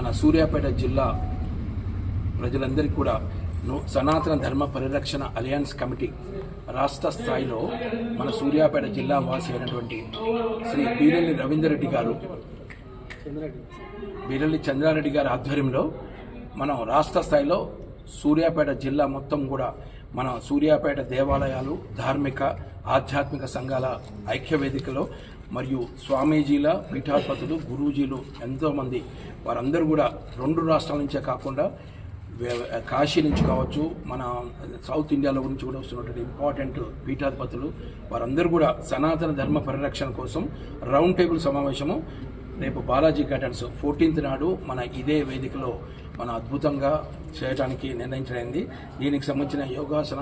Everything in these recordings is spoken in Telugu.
మన సూర్యాపేట జిల్లా ప్రజలందరికీ కూడా సనాతన ధర్మ పరిరక్షణ అలయన్స్ కమిటీ రాష్ట్ర స్థాయిలో మన సూర్యాపేట జిల్లా వాసి అయినటువంటి శ్రీ బీరెల్లి రవీందర్ రెడ్డి గారు బీరెల్లి చంద్రారెడ్డి గారి ఆధ్వర్యంలో మనం రాష్ట్ర స్థాయిలో సూర్యాపేట జిల్లా మొత్తం కూడా మన సూర్యాపేట దేవాలయాలు ధార్మిక ఆధ్యాత్మిక సంఘాల ఐక్య వేదికలో మరియు స్వామీజీల పీఠాధిపతులు గురూజీలు ఎంతోమంది వారందరూ కూడా రెండు రాష్ట్రాల నుంచే కాకుండా వే- కాశీ నుంచి కావచ్చు మన సౌత్ ఇండియాలో నుంచి కూడా వస్తున్నటువంటి ఇంపార్టెంట్ పీఠాధిపతులు వారందరూ కూడా సనాతన ధర్మ పరిరక్షణ కోసం రౌండ్ టేబుల్ సమావేశము రేపు బాలాజీ గార్డెన్స్ ఫోర్టీన్త్ నాడు మన ఇదే వేదికలో మన అద్భుతంగా చేయడానికి నిర్ణయించడైంది దీనికి సంబంధించిన యోగాసన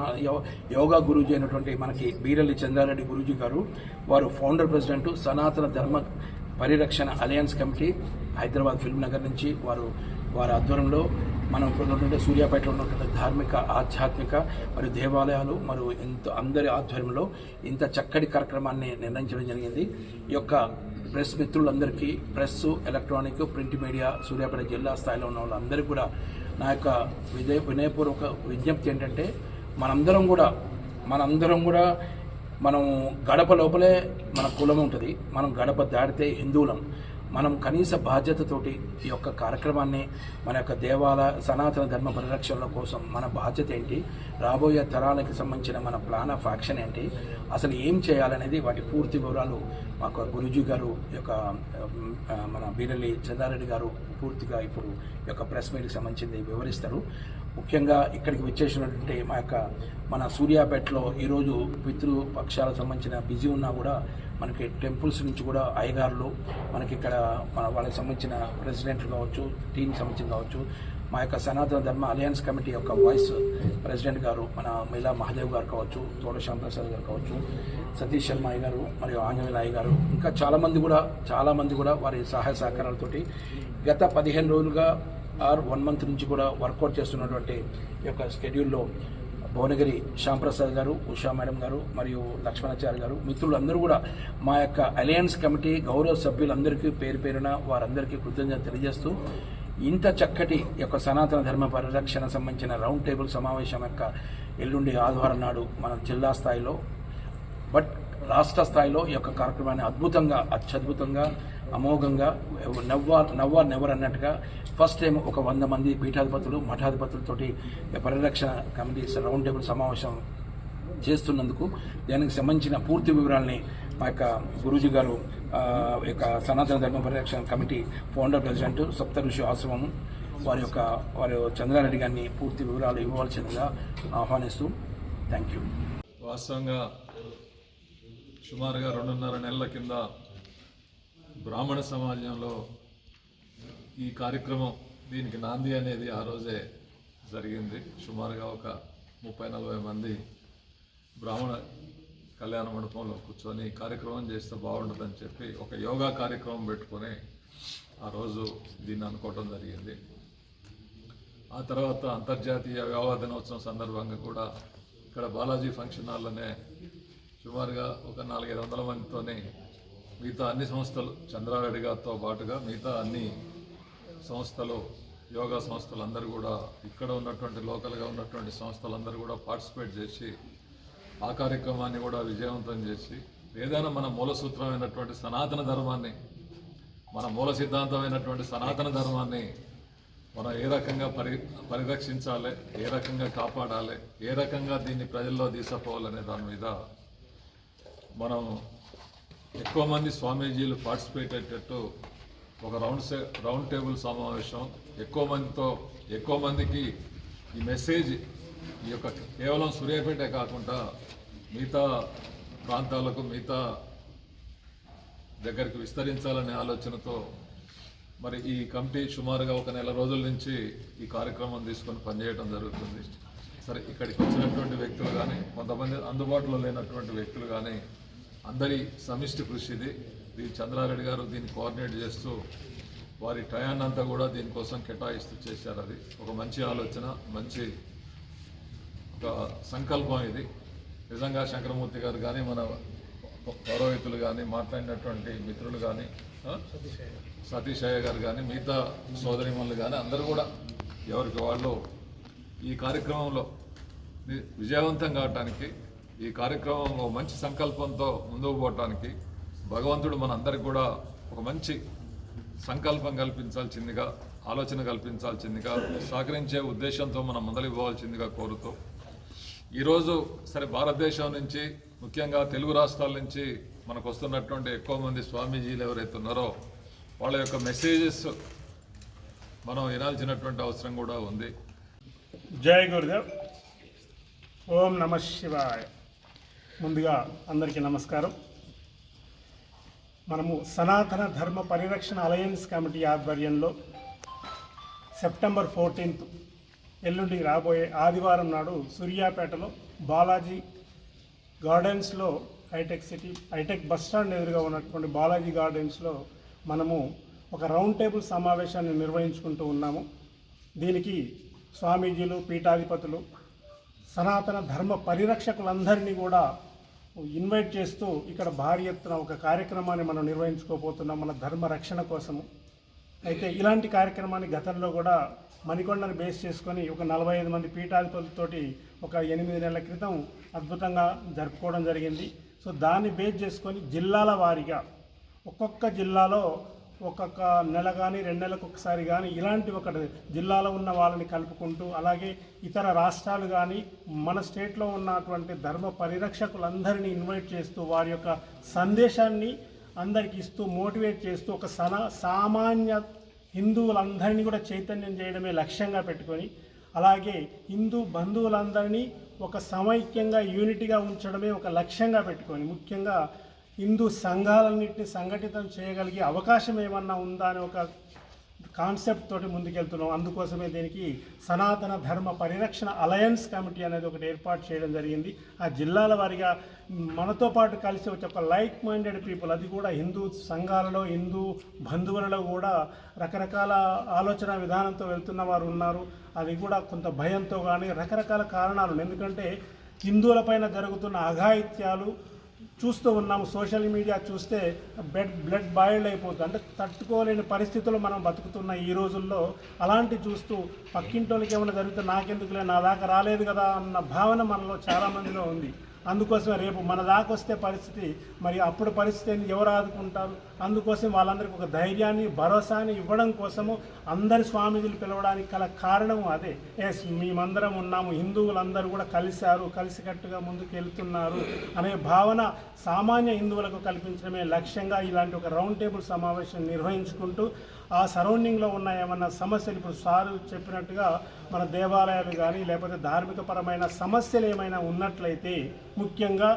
యోగా గురూజీ అయినటువంటి మనకి బీరల్లి చంద్రారెడ్డి గురూజీ గారు వారు founder president Sanatana Dharma Parirakshana alliance committee Hyderabad film Nagar నుంచి వారు వారి ఆధ్వర్యంలో మనం ఇప్పుడు సూర్యాపేటలో ఉన్నటువంటి ధార్మిక ఆధ్యాత్మిక మరియు దేవాలయాలు మరియు ఇంత అందరి ఆధ్వర్యంలో ఇంత చక్కటి కార్యక్రమాన్ని నిర్ణయించడం జరిగింది. ఈ యొక్క ప్రెస్ మిత్రులందరికీ press electronic print media Suryapet జిల్లా స్థాయిలో ఉన్న వాళ్ళందరికీ కూడా నా యొక్క వినయ వినయపూర్వక విజ్ఞప్తి ఏంటంటే మనందరం కూడా మనందరం కూడా మనం గడప లోపలే మన కులం ఉంటుంది. మనం గడప దాటితే హిందువులం. మనం కనీస బాధ్యతతోటి ఈ యొక్క కార్యక్రమాన్ని మన యొక్క దేవాలయ సనాతన ధర్మ పరిరక్షణ కోసం మన బాధ్యత ఏంటి? రాబోయే తరాలకు సంబంధించిన మన ప్లాన్ ఆఫ్ యాక్షన్ ఏంటి? అసలు ఏం చేయాలనేది వాటి పూర్తి వివరాలు మాకు గురుజీ గారు ఈ యొక్క మన బీరల్లి చందారెడ్డి గారు పూర్తిగా ఇప్పుడు ఈ యొక్క ప్రెస్ మీట్కి సంబంధించింది వివరిస్తారు. ముఖ్యంగా ఇక్కడికి విచ్చేసినటువంటి మా యొక్క మన సూర్యాపేటలో ఈరోజు పితృపక్షాలకు సంబంధించిన బిజీ ఉన్నా కూడా మనకి టెంపుల్స్ నుంచి కూడా అయ్యగారులు మనకి ఇక్కడ మన వాళ్ళకి సంబంధించిన ప్రెసిడెంట్లు కావచ్చు టీం సంబంధించిన కావచ్చు మా యొక్క సనాతన ధర్మ అలయన్స్ కమిటీ యొక్క వైస్ ప్రెసిడెంట్ గారు మన మీలా మహాదేవ్ గారు కావచ్చు తోట శ్యాంప్రసాద్ గారు కావచ్చు సతీష్ శర్మ అయ్య గారు మరియు ఆంజనేయ అయ్య గారు ఇంకా చాలామంది కూడా చాలామంది కూడా వారి సహాయ సహకారాలతోటి గత పదిహేను రోజులుగా ఆర్ వన్ మంత్ నుంచి కూడా వర్కౌట్ చేస్తున్నటువంటి యొక్క స్కెడ్యూల్లో భువనగిరి శ్యాంప్రసాద్ గారు ఉషా మేడం గారు మరియు లక్ష్మణాచారి గారు మిత్రులందరూ కూడా మా యొక్క అలయన్స్ కమిటీ గౌరవ సభ్యులందరికీ పేరు పేరున వారందరికీ కృతజ్ఞత తెలియజేస్తూ ఇంత చక్కటి యొక్క సనాతన ధర్మ పరిరక్షణ సంబంధించిన రౌండ్ టేబుల్ సమావేశం యొక్క ఎల్లుండి ఆదివారం నాడు మన జిల్లా స్థాయిలో బట్ రాష్ట్ర స్థాయిలో ఈ యొక్క కార్యక్రమాన్ని అద్భుతంగా అత్యద్భుతంగా అమోఘంగా నవ్వా నవ్వార్ నెవర్ అన్నట్టుగా ఫస్ట్ టైం ఒక వంద మంది పీఠాధిపతులు మఠాధిపతులతోటి పరిరక్షణ కమిటీ రౌండ్ టేబుల్ సమావేశం చేస్తున్నందుకు దానికి సంబంధించిన పూర్తి వివరాలని మా యొక్క గురూజీ గారు యొక్క సనాతన ధర్మ పరిరక్షణ కమిటీ ఫౌండర్ ప్రెసిడెంట్ సప్త ఋషి ఆశ్రమం వారి యొక్క వారి చంద్రారెడ్డి గారిని పూర్తి వివరాలు ఇవ్వవలసిందిగా ఆహ్వానిస్తూ థ్యాంక్ యూ వాస్తవంగా సుమారుగా రెండున్నర నెలల కింద బ్రాహ్మణ సమాజంలో ఈ కార్యక్రమం దీనికి నాంది అనేది ఆ రోజే జరిగింది. సుమారుగా ఒక ముప్పై నలభై మంది బ్రాహ్మణ కళ్యాణ మండపంలో కూర్చొని కార్యక్రమం చేస్తే బాగుంటుందని చెప్పి ఒక యోగా కార్యక్రమం పెట్టుకొని ఆ రోజు దీన్ని అనుకోవటం జరిగింది. ఆ తర్వాత అంతర్జాతీయ యోగా దినోత్సవం సందర్భంగా కూడా ఇక్కడ బాలాజీ ఫంక్షన్ హాల్లోనే సుమారుగా ఒక నాలుగైదు వందల మందితోని మిగతా అన్ని సంస్థలు చంద్రారెడ్డి గారితో పాటుగా మిగతా అన్ని సంస్థలు యోగా సంస్థలు అందరూ కూడా ఇక్కడ ఉన్నటువంటి లోకల్గా ఉన్నటువంటి సంస్థలందరూ కూడా పార్టిసిపేట్ చేసి ఆ కార్యక్రమాన్ని కూడా విజయవంతం చేసి ఏదైనా మన మూల సూత్రమైనటువంటి సనాతన ధర్మాన్ని మన మూల సిద్ధాంతమైనటువంటి సనాతన ధర్మాన్ని మనం ఏ రకంగా పరి పరిరక్షించాలి ఏ రకంగా కాపాడాలి ఏ రకంగా దీన్ని ప్రజల్లో తీసుకుపోవాలనే దాని మీద మనం ఎక్కువ మంది స్వామీజీలు పార్టిసిపేట్ అయ్యేటట్టు ఒక రౌండ్ సే రౌండ్ టేబుల్ సమావేశం. ఎక్కువ మందితో ఎక్కువ మందికి ఈ మెసేజ్ ఈ యొక్క కేవలం సూర్యాపేటే కాకుండా మిగతా ప్రాంతాలకు మిగతా దగ్గరికి విస్తరించాలనే ఆలోచనతో మరి ఈ కమిటీ సుమారుగా ఒక నెల రోజుల నుంచి ఈ కార్యక్రమం తీసుకొని పనిచేయడం జరుగుతుంది. సరే ఇక్కడికి వచ్చినటువంటి వ్యక్తులు కానీ కొంతమంది అందుబాటులో లేనటువంటి వ్యక్తులు కానీ అందరి సమిష్టి కృషి ఇది. దీని చంద్రారెడ్డి గారు దీన్ని కోఆర్డినేట్ చేస్తూ వారి టయాన్ని అంతా కూడా దీనికోసం కేటాయిస్తూ చేశారు అది. ఒక మంచి ఆలోచన మంచి ఒక సంకల్పం ఇది. నిజంగా శంకరమూర్తి గారు కానీ మన పౌరోహితులు కానీ మాట్లాడినటువంటి మిత్రులు కానీ సతీష్ అయ్య గారు కానీ మిగతా సోదరిమణులు కానీ అందరూ కూడా ఎవరికి వాళ్ళు ఈ కార్యక్రమంలో విజయవంతం కావటానికి ఈ కార్యక్రమంలో మంచి సంకల్పంతో ముందుకు పోవటానికి భగవంతుడు మనందరికి కూడా ఒక మంచి సంకల్పం కల్పించాల్సిందిగా ఆలోచన కల్పించాల్సిందిగా సహకరించే ఉద్దేశంతో మనం మొదలు పోవాల్సిందిగా కోరుతూ ఈరోజు సరే భారతదేశం నుంచి ముఖ్యంగా తెలుగు రాష్ట్రాల నుంచి మనకు వస్తున్నటువంటి ఎక్కువ మంది స్వామీజీలు ఎవరైతే ఉన్నారో వాళ్ళ యొక్క మెసేజెస్ మనం వినాల్సినటువంటి అవసరం కూడా ఉంది. జై గురుదేవ్. ఓం నమ శివాయ. ముందుగా అందరికీ నమస్కారం. మనము సనాతన ధర్మ పరిరక్షణ అలయన్స్ కమిటీ ఆధ్వర్యంలో సెప్టెంబర్ ఫోర్టీన్త్ ఎల్లుండి రాబోయే ఆదివారం నాడు సూర్యాపేటలో బాలాజీ గార్డెన్స్లో hitech city hitech bus stand ఎదురుగా ఉన్నటువంటి బాలాజీ గార్డెన్స్లో మనము ఒక రౌండ్ టేబుల్ సమావేశాన్ని నిర్వహించుకుంటూ ఉన్నాము. దీనికి స్వామీజీలు పీఠాధిపతులు సనాతన ధర్మ పరిరక్షకులందరినీ కూడా ఇన్వైట్ చేస్తూ ఇక్కడ భారీ ఎత్తున ఒక కార్యక్రమాన్ని మనం నిర్వహించుకోబోతున్నాం మన ధర్మ రక్షణ కోసము. అయితే ఇలాంటి కార్యక్రమాన్ని గతంలో కూడా మణికొండను బేస్ చేసుకొని ఒక నలభై ఐదు మంది పీఠాధిపతులతోటి ఒక ఎనిమిది నెలల క్రితం అద్భుతంగా జరుపుకోవడం జరిగింది. సో దాన్ని బేస్ చేసుకొని జిల్లాల వారీగా ఒక్కొక్క జిల్లాలో ఒక్కొక్క నెల కానీ రెండు నెలలకు ఒకసారి కానీ ఇలాంటి ఒక జిల్లాలో ఉన్న వాళ్ళని కలుపుకుంటూ అలాగే ఇతర రాష్ట్రాలు కానీ మన స్టేట్లో ఉన్నటువంటి ధర్మ పరిరక్షకులందరినీ ఇన్వైట్ చేస్తూ వారి యొక్క సందేశాన్ని అందరికి ఇస్తూ మోటివేట్ చేస్తూ ఒక సన సామాన్య హిందువులందరినీ కూడా చైతన్యం చేయడమే లక్ష్యంగా పెట్టుకొని అలాగే హిందూ బంధువులందరినీ ఒక సమైక్యంగా యూనిటీగా ఉంచడమే ఒక లక్ష్యంగా పెట్టుకొని ముఖ్యంగా హిందూ సంఘాలన్నింటినీ సంఘటితం చేయగలిగే అవకాశం ఏమన్నా ఉందా అని ఒక కాన్సెప్ట్ తోటి ముందుకెళ్తున్నాం. అందుకోసమే దీనికి సనాతన ధర్మ పరిరక్షణ అలయన్స్ కమిటీ అనేది ఒకటి ఏర్పాటు చేయడం జరిగింది. ఆ జిల్లాల వారిగా మనతో పాటు కలిసి వచ్చే ఒక లైక్ మైండెడ్ పీపుల్ అది కూడా హిందూ సంఘాలలో హిందూ బంధువులలో కూడా రకరకాల ఆలోచన విధానంతో వెళ్తున్న వారు ఉన్నారు. అది కూడా కొంత భయంతో కానీ రకరకాల కారణాలు ఎందుకంటే ఎందుకంటే హిందువులపైన జరుగుతున్న అఘాయిత్యాలు చూస్తూ ఉన్నాము సోషల్ మీడియా చూస్తే బెడ్ బ్లడ్ బాయిల్డ్ అయిపోతుంది. అంటే తట్టుకోలేని పరిస్థితుల్లో మనం బతుకుతున్న ఈ రోజుల్లో అలాంటి చూస్తూ పక్కింటోళ్ళకి ఏమైనా జరిగితే నాకెందుకులే నా దాకా రాలేదు కదా అన్న భావన మనలో చాలామందిలో ఉంది. అందుకోసమే రేపు మన దాకా వస్తే పరిస్థితి మరి అప్పుడు పరిస్థితిని ఎవరు ఆదుకుంటారు? అందుకోసం వాళ్ళందరికీ ఒక ధైర్యాన్ని భరోసాని ఇవ్వడం కోసము అందరి స్వామీజీలు పిలవడానికి గల కారణం అదే. ఎస్ మేమందరం ఉన్నాము హిందువులందరూ కూడా కలిశారు కలిసికట్టుగా ముందుకు వెళ్తున్నారు అనే భావన సామాన్య హిందువులకు కల్పించడమే లక్ష్యంగా ఇలాంటి ఒక రౌండ్ టేబుల్ సమావేశం నిర్వహించుకుంటూ ఆ సరౌండింగ్లో ఉన్న ఏమన్నా సమస్యలు ఇప్పుడు సారు చెప్పినట్టుగా మన దేవాలయాలు కానీ లేకపోతే ధార్మికపరమైన సమస్యలు ఏమైనా ఉన్నట్లయితే ముఖ్యంగా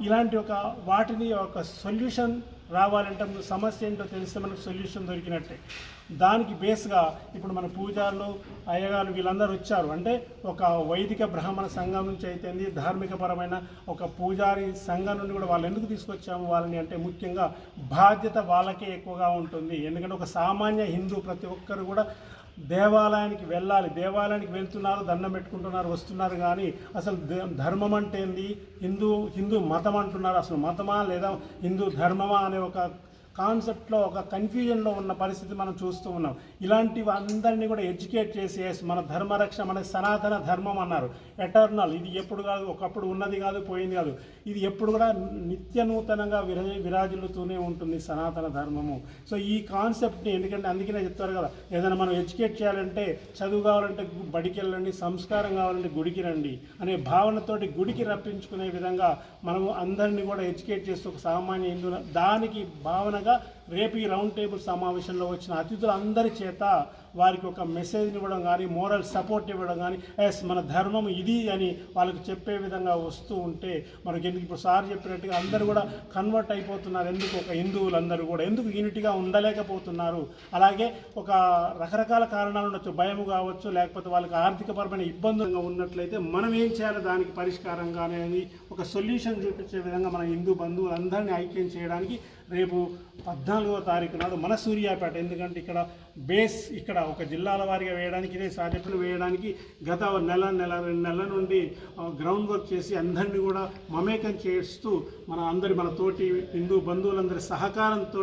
ఇలాంటి ఒక వాటిని ఒక సొల్యూషన్ రావాలంటే ముందు సమస్య ఏంటో తెలిస్తే మనకు సొల్యూషన్ దొరికినట్టే. దానికి బేస్గా ఇప్పుడు మన పూజారులు అయ్యగారు వీళ్ళందరూ వచ్చారు. అంటే ఒక వైదిక బ్రాహ్మణ సంఘం నుంచి అయితేంది ధార్మికపరమైన ఒక పూజారి సంఘం నుండి కూడా వాళ్ళు ఎందుకు తీసుకొచ్చాము వాళ్ళని అంటే ముఖ్యంగా బాధ్యత వాళ్ళకే ఎక్కువగా ఉంటుంది. ఎందుకంటే ఒక సామాన్య హిందూ ప్రతి ఒక్కరు కూడా దేవాలయానికి వెళ్ళాలి. దేవాలయానికి వెళ్తున్నారు దండం పెట్టుకుంటున్నారు వస్తున్నారు కానీ అసలు ధర్మం అంటే ఏంది? హిందూ హిందూ మతం అంటున్నారు. అసలు మతమా లేదా హిందూ ధర్మమా అనే ఒక కాన్సెప్ట్లో ఒక కన్ఫ్యూజన్లో ఉన్న పరిస్థితి మనం చూస్తూ ఉన్నాం. ఇలాంటివి అందరినీ కూడా ఎడ్యుకేట్ చేసి మన ధర్మరక్షణ మన సనాతన ధర్మం అన్నారు. ఎటర్నల్ ఇది ఎప్పుడు కాదు ఒకప్పుడు ఉన్నది కాదు పోయింది కాదు. ఇది ఎప్పుడు కూడా నిత్య నూతనంగా విరా విరాజిల్లుతూనే ఉంటుంది సనాతన ధర్మము. సో ఈ కాన్సెప్ట్ని ఎందుకంటే అందుకనే చెప్తారు కదా ఏదైనా మనం ఎడ్యుకేట్ చేయాలంటే చదువు కావాలంటే బడికి వెళ్ళండి సంస్కారం కావాలంటే గుడికి రండి అనే భావనతోటి గుడికి రప్పించుకునే విధంగా మనము అందరినీ కూడా ఎడ్యుకేట్ చేస్తూ ఒక సామాన్య హిందువుల దానికి భావన భావనగా రేపు ఈ రౌండ్ టేబుల్ సమావేశంలో వచ్చిన అతిథులందరి చేత వారికి ఒక మెసేజ్ని ఇవ్వడం కానీ మోరల్ సపోర్ట్ ఇవ్వడం కానీ ఎస్ మన ధర్మం ఇది అని వాళ్ళకి చెప్పే విధంగా వస్తూ ఉంటే మనకి ఎందుకు? ఇప్పుడు సార్ చెప్పినట్టుగా అందరూ కూడా కన్వర్ట్ అయిపోతున్నారు. ఎందుకు? ఒక హిందువులందరూ కూడా. ఎందుకు యూనిట్గా ఉండలేకపోతున్నారు? అలాగే ఒక రకరకాల కారణాలు ఉండొచ్చు. భయం కావచ్చు లేకపోతే వాళ్ళకి ఆర్థికపరమైన ఇబ్బందులుగా ఉన్నట్లయితే మనం ఏం చేయాలి? దానికి పరిష్కారంగా అనేది ఒక సొల్యూషన్ చూపించే విధంగా మన హిందూ బంధువులందరినీ ఐక్యం చేయడానికి రేపు పద్నాలుగో తారీఖు నాడు మన సూర్యాపేట. ఎందుకంటే ఇక్కడ బేస్ ఇక్కడ ఒక జిల్లాల వారిగా వేయడానికి ఇదే సాధ్యతలు వేయడానికి గత నెల నెల రెండు నెలల నుండి గ్రౌండ్ వర్క్ చేసి అందరినీ కూడా మమేకం చేస్తూ మన అందరి మన తోటి హిందూ బంధువులందరి సహకారంతో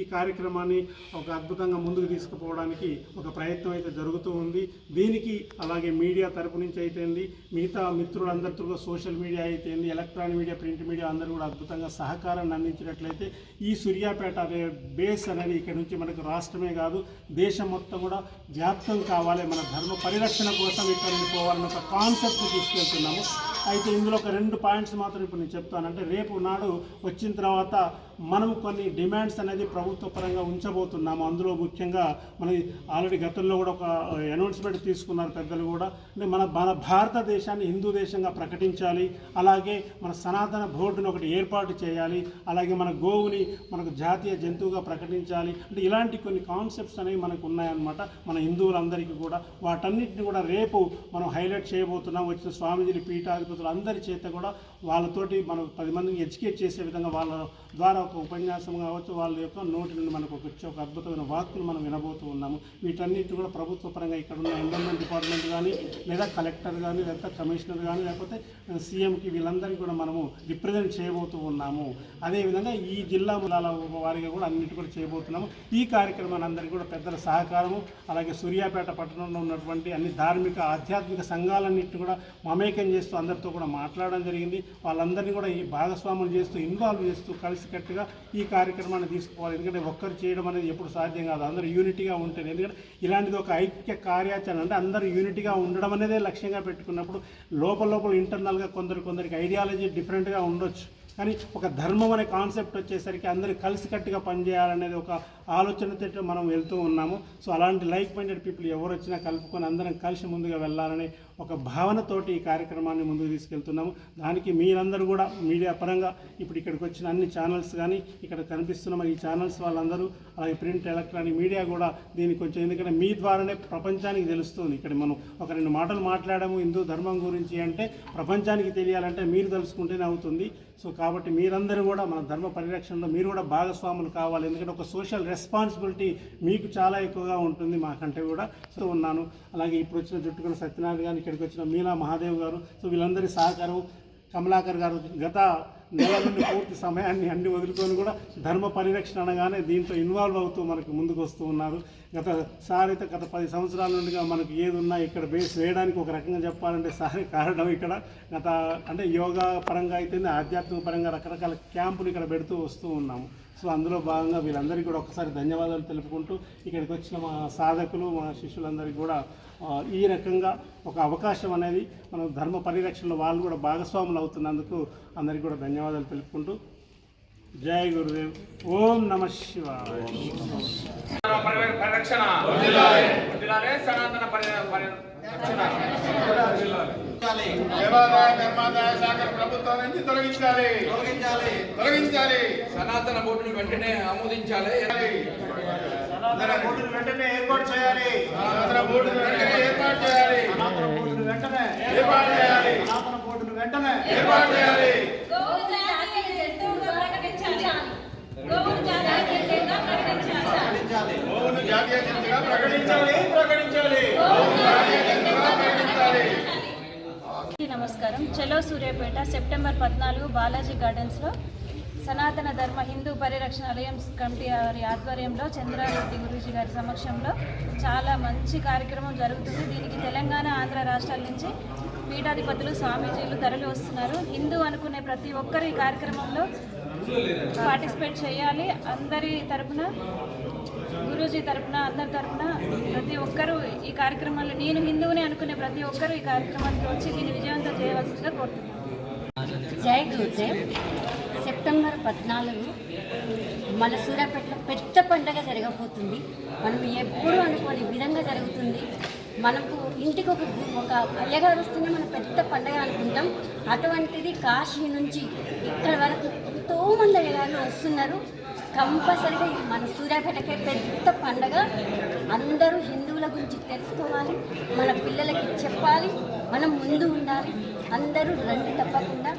ఈ కార్యక్రమాన్ని ఒక అద్భుతంగా ముందుకు తీసుకుపోవడానికి ఒక ప్రయత్నం అయితే జరుగుతూ ఉంది. దీనికి అలాగే మీడియా తరపు నుంచి అయితేంది మిగతా మిత్రులందరితో సోషల్ మీడియా అయితేంది ఎలక్ట్రానిక్ మీడియా ప్రింట్ మీడియా అందరూ కూడా అద్భుతంగా సహకారాన్ని అందించినట్లయితే ఈ సూర్యాపేట అనే బేస్ అనేది ఇక్కడ నుంచి మనకు రాష్ట్రమే కాదు దేశం మొత్తం కూడా వ్యాప్తం కావాలి మన ధర్మ పరిరక్షణ కోసం ఇక్కడ నుండి పోవాలన్న ఒక కాన్సెప్ట్ తీసుకెళ్తున్నాము. అయితే ఇందులో ఒక రెండు పాయింట్స్ మాత్రం ఇప్పుడు నేను చెప్తానంటే రేపు నాడు వచ్చిన తర్వాత మనం కొన్ని డిమాండ్స్ అనేది ప్రభుత్వ పరంగా ఉంచబోతున్నాము. అందులో ముఖ్యంగా మన ఆల్రెడీ గతంలో కూడా ఒక అనౌన్స్మెంట్ తీసుకున్నారు పెద్దలు కూడా. అంటే మన మన భారతదేశాన్ని హిందూ దేశంగా ప్రకటించాలి. అలాగే మన సనాతన బోర్డును ఒకటి ఏర్పాటు చేయాలి. అలాగే మన గోవుని మనకు జాతీయ జంతువుగా ప్రకటించాలి. అంటే ఇలాంటి కొన్ని కాన్సెప్ట్స్ అనేవి మనకు ఉన్నాయన్నమాట మన హిందువులందరికీ కూడా. వాటన్నిటిని కూడా రేపు మనం హైలైట్ చేయబోతున్నాం. వచ్చిన స్వామీజీని పీఠాధిపతులు అందరి చేత కూడా వాళ్ళతోటి మనం పది మందిని ఎడ్యుకేట్ చేసే విధంగా వాళ్ళ ద్వారా ఒక ఉపన్యాసం కావచ్చు వాళ్ళ యొక్క నోటి నుండి మనకు వచ్చే ఒక అద్భుతమైన వాక్కులు మనం వినబోతూ ఉన్నాము. వీటన్నిటి కూడా ప్రభుత్వ పరంగా ఇక్కడ ఉన్న ఎన్విరాన్మెంట్ డిపార్ట్మెంట్ కానీ లేదా కలెక్టర్ కానీ లేకపోతే కమిషనర్ కానీ లేకపోతే సీఎంకి వీళ్ళందరికీ కూడా మనము రిప్రజెంట్ చేయబోతూ ఉన్నాము. అదేవిధంగా ఈ జిల్లా మూలాల వారిగా కూడా అన్నిటి కూడా చేయబోతున్నాము. ఈ కార్యక్రమాన్ని అందరికీ కూడా పెద్దల సహకారము అలాగే సూర్యాపేట పట్టణంలో ఉన్నటువంటి అన్ని ధార్మిక ఆధ్యాత్మిక సంఘాలన్నింటినీ కూడా మమేకం చేస్తూ అందరితో కూడా మాట్లాడడం జరిగింది. వాళ్ళందరినీ కూడా ఈ భాగస్వాములు చేస్తూ ఇన్వాల్వ్ చేస్తూ కలిసికట్టుగా ఈ కార్యక్రమాన్ని తీసుకోవాలి. ఎందుకంటే ఒక్కరు చేయడం అనేది ఎప్పుడు సాధ్యం కాదు. అందరూ యూనిటీగా ఉంటుంది ఎందుకంటే ఇలాంటిది ఒక ఐక్య కార్యాచరణ అంటే అందరూ యూనిటీగా ఉండడం అనేదే లక్ష్యంగా పెట్టుకున్నప్పుడు లోపల లోపల ఇంటర్నల్గా కొందరు కొందరికి ఐడియాలజీ డిఫరెంట్గా ఉండొచ్చు. కానీ ఒక ధర్మం అనే కాన్సెప్ట్ వచ్చేసరికి అందరూ కలిసికట్టుగా పనిచేయాలనేది ఒక ఆలోచనతో మనం వెళ్తూ ఉన్నాము. సో అలాంటి లైక్ మైండెడ్ పీపుల్ ఎవరు వచ్చినా కలుపుకొని అందరం కలిసి ముందుగా వెళ్ళాలని ఒక భావనతోటి ఈ కార్యక్రమాన్ని ముందుకు తీసుకెళ్తున్నాము. దానికి మీరందరూ కూడా మీడియా పరంగా ఇప్పుడు ఇక్కడికి వచ్చిన అన్ని ఛానల్స్ కానీ ఇక్కడ కనిపిస్తున్న మరి ఈ ఛానల్స్ వాళ్ళందరూ అలాగే ప్రింట్ ఎలక్ట్రానిక్ మీడియా కూడా దీనికి కొంచెం ఎందుకంటే మీ ద్వారానే ప్రపంచానికి తెలుస్తుంది. ఇక్కడ మనం ఒక రెండు మాటలు మాట్లాడాము హిందూ ధర్మం గురించి అంటే ప్రపంచానికి తెలియాలంటే మీరు తెలుసుకుంటేనే అవుతుంది. సో కాబట్టి మీరందరూ కూడా మన ధర్మ పరిరక్షణలో మీరు కూడా భాగస్వాములు కావాలి. ఎందుకంటే ఒక సోషల్ రెస్పాన్సిబిలిటీ మీకు చాలా ఎక్కువగా ఉంటుంది మాకంటే కూడా. సో ఉన్నాను. అలాగే ఇప్పుడు వచ్చిన జుట్టుకున్న సత్యనారాయణ గారు ఇక్కడికి వచ్చిన మీనా మహాదేవ్ గారు. సో వీళ్ళందరి సహకారం కమలాకర్ గారు గత నెల నుండి పూర్తి సమయాన్ని అన్ని వదులుకొని కూడా ధర్మ పరిరక్షణ అనగానే దీంట్లో ఇన్వాల్వ్ అవుతూ మనకు ముందుకు వస్తూ ఉన్నారు. గత సార్ అయితే గత పది సంవత్సరాల నుండిగా మనకు ఏది ఉన్నా ఇక్కడ బేస్ వేయడానికి ఒక రకంగా చెప్పాలంటే సార్ కారణం ఇక్కడ గత అంటే యోగా పరంగా అయితే ఆధ్యాత్మిక పరంగా రకరకాల క్యాంపులు ఇక్కడ పెడుతూ వస్తూ ఉన్నాము. సో అందులో భాగంగా వీళ్ళందరికీ కూడా ఒకసారి ధన్యవాదాలు తెలుపుకుంటూ ఇక్కడికి వచ్చిన మా సాధకులు మా శిష్యులందరికీ కూడా ఈ రకంగా ఒక అవకాశం అనేది మన ధర్మ పరిరక్షణలో వాళ్ళు కూడా భాగస్వాములు అవుతున్నందుకు అందరికీ కూడా ధన్యవాదాలు తెలుపుకుంటూ జై గురుదేవ్. ఓం నమ శివాయ. పరి- పరిరక్షణ. వర్ధిల్లాలి. సనాతన పరి- పరిరక్షణ దేవాదాయ ధర్మాదాయ శాఖ ప్రభుత్వం నుంచి తొలగించాలి. తొలగించాలి. తొలగించాలి. సనాతన బోర్డుని వెంటనే ఆమోదించాలి. సనాతన బోర్డును వెంటనే ఏర్పాటు చేయాలి. సనాతన బోర్డును వెంటనే ఏర్పాటు చేయాలి. సనాతన బోర్డును వెంటనే ఏర్పాటు చేయాలి. సనాతన బోర్డును వెంటనే ఏర్పాటు చేయాలి. గోవు జాతీయ జంతువుగా ప్రకటించాలి. గోవు జాతీయ జంతువుగా ప్రకటించాలి. గోవును జాతీయ జంతువుగా ప్రకటించాలి. ప్రకటించాలి. గోవును జాతీయ జంతువుగా ప్రకటించాలి. అందరికీ నమస్కారం. చలో సూర్యాపేట సెప్టెంబర్ పద్నాలుగు బాలాజీ గార్డెన్స్లో సనాతన ధర్మ హిందూ పరిరక్షణ ఆలయం కమిటీ వారి ఆధ్వర్యంలో చంద్రారెడ్డి గురూజీ గారి సమక్షంలో చాలా మంచి కార్యక్రమం జరుగుతుంది. దీనికి తెలంగాణ ఆంధ్ర రాష్ట్రాల నుంచి పీఠాధిపతులు స్వామీజీలు తరలి వస్తున్నారు. హిందూ అనుకునే ప్రతి ఒక్కరు ఈ కార్యక్రమంలో పార్టిసిపేట్ చేయాలి. అందరి తరపున గురూజీ తరపున అందరి తరపున ప్రతి ఒక్కరూ ఈ కార్యక్రమంలో నేను హిందువుని అనుకునే ప్రతి ఒక్కరూ ఈ కార్యక్రమానికి వచ్చి దీన్ని విజయవంతం చేయవలసిందిగా కోరుతున్నాను. జై గురుదేవ్. సెప్టెంబర్ పద్నాలుగు మన సూర్యాపేటలో పెద్ద పండగ జరగబోతుంది. మనం ఎప్పుడు అనుకోని విధంగా జరుగుతుంది. మనకు ఇంటికి ఒక ఒక అయ్యగారు వస్తేనే మనం పెద్ద పండగ అనుకుంటాం. అటువంటిది కాశీ నుంచి ఇక్కడ వరకు ఎంతోమంది అయ్యగారులు వస్తున్నారు. కంపల్సరిగా ఇది మన సూర్యాపేటకే పెద్ద పండగ. అందరూ హిందువుల గురించి తెలుసుకోవాలి. మన పిల్లలకి చెప్పాలి. మనం ముందు ఉండాలి. అందరూ రండి తప్పకుండా.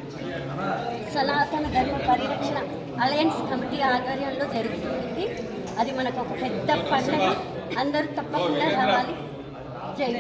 సనాతన ధర్మ పరిరక్షణ అలయన్స్ కమిటీ ఆధ్వర్యంలో జరుగుతుంది. అది మనకు ఒక పెద్ద పండుగ. అందరూ తప్పకుండా రావాలి. జై